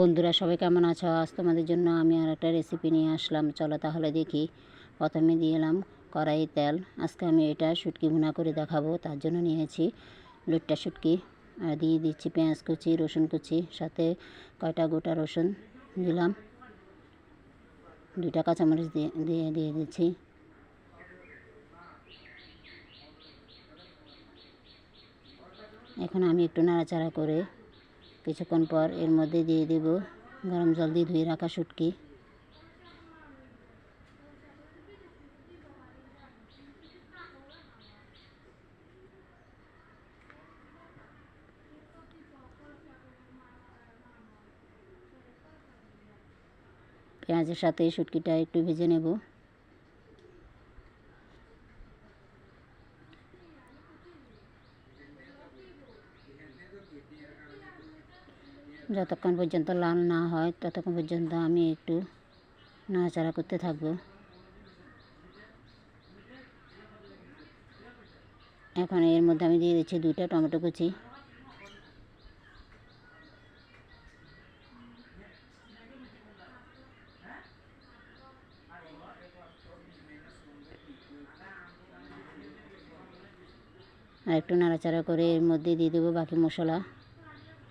বন্ধুরা, সবাই কেমন আছো? আজ তোমাদের জন্য আমি আর একটা রেসিপি নিয়ে আসলাম। চলো তাহলে দেখি। প্রথমে দিয়ে এলাম কড়াই তেল। আজকে আমি এটা শুটকি ভুনা করে দেখাবো। তার জন্য নিয়েছি লুটটা শুটকি। আর দিয়ে দিচ্ছি পেঁয়াজ কুচি, রসুন কুচি, সাথে কয়টা গোটা রসুন দিলাম। দুইটা কাঁচামরিচ দিয়ে দিয়ে দিয়ে দিচ্ছি। এখন আমি একটু নাড়াচাড়া করে কিছুক্ষণ পর এর মধ্যে দিয়ে দেব গরম জল দিয়ে ধুয়ে রাখা শুটকি। পেঁয়াজের সাথে শুটকিটা একটু ভেজে নেব। যতক্ষণ পর্যন্ত লাল না হয়, ততক্ষণ পর্যন্ত আমি একটু নাড়াচাড়া করতে থাকব। এখন এর মধ্যে আমি দিয়ে দিচ্ছি দুইটা টমেটো কুচি। আর একটু নাড়াচাড়া করে এর মধ্যে দিয়ে দেবো বাকি মশলা।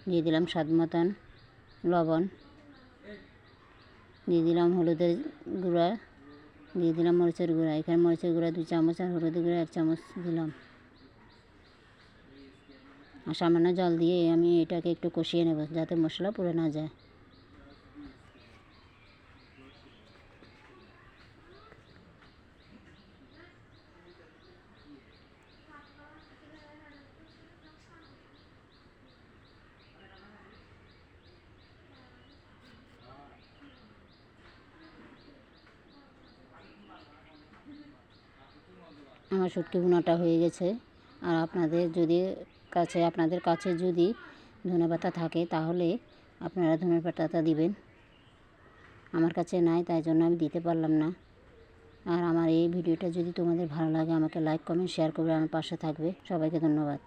দিয়ে দিলাম স্বাদ মতন, লবণ। দিয়ে দিলাম হলুদের গুঁড়া, দিয়ে দিলাম মরিচের গুঁড়া। এখানে মরিচের গুঁড়া দু চামচ আর হলুদের গুঁড়া এক চামচ দিলাম। আর সামান্য জল দিয়ে আমি এটাকে একটু কষিয়ে নেব যাতে মশলা পুড়ে না যায়। আমার শুটকি ভুনাটা হয়ে গেছে। আর আপনাদের যদি কাছে, আপনাদের কাছে যদি ধনে পাতা থাকে, তাহলে আপনারা ধনে পাতাটা দিবেন। আমার কাছে নাই, তাই জন্য আমি দিতে পারলাম না। আর আমার এই ভিডিওটা যদি তোমাদের ভালো লাগে, আমাকে লাইক কমেন্ট শেয়ার করবে, আমার পাশে থাকবে। সবাইকে ধন্যবাদ।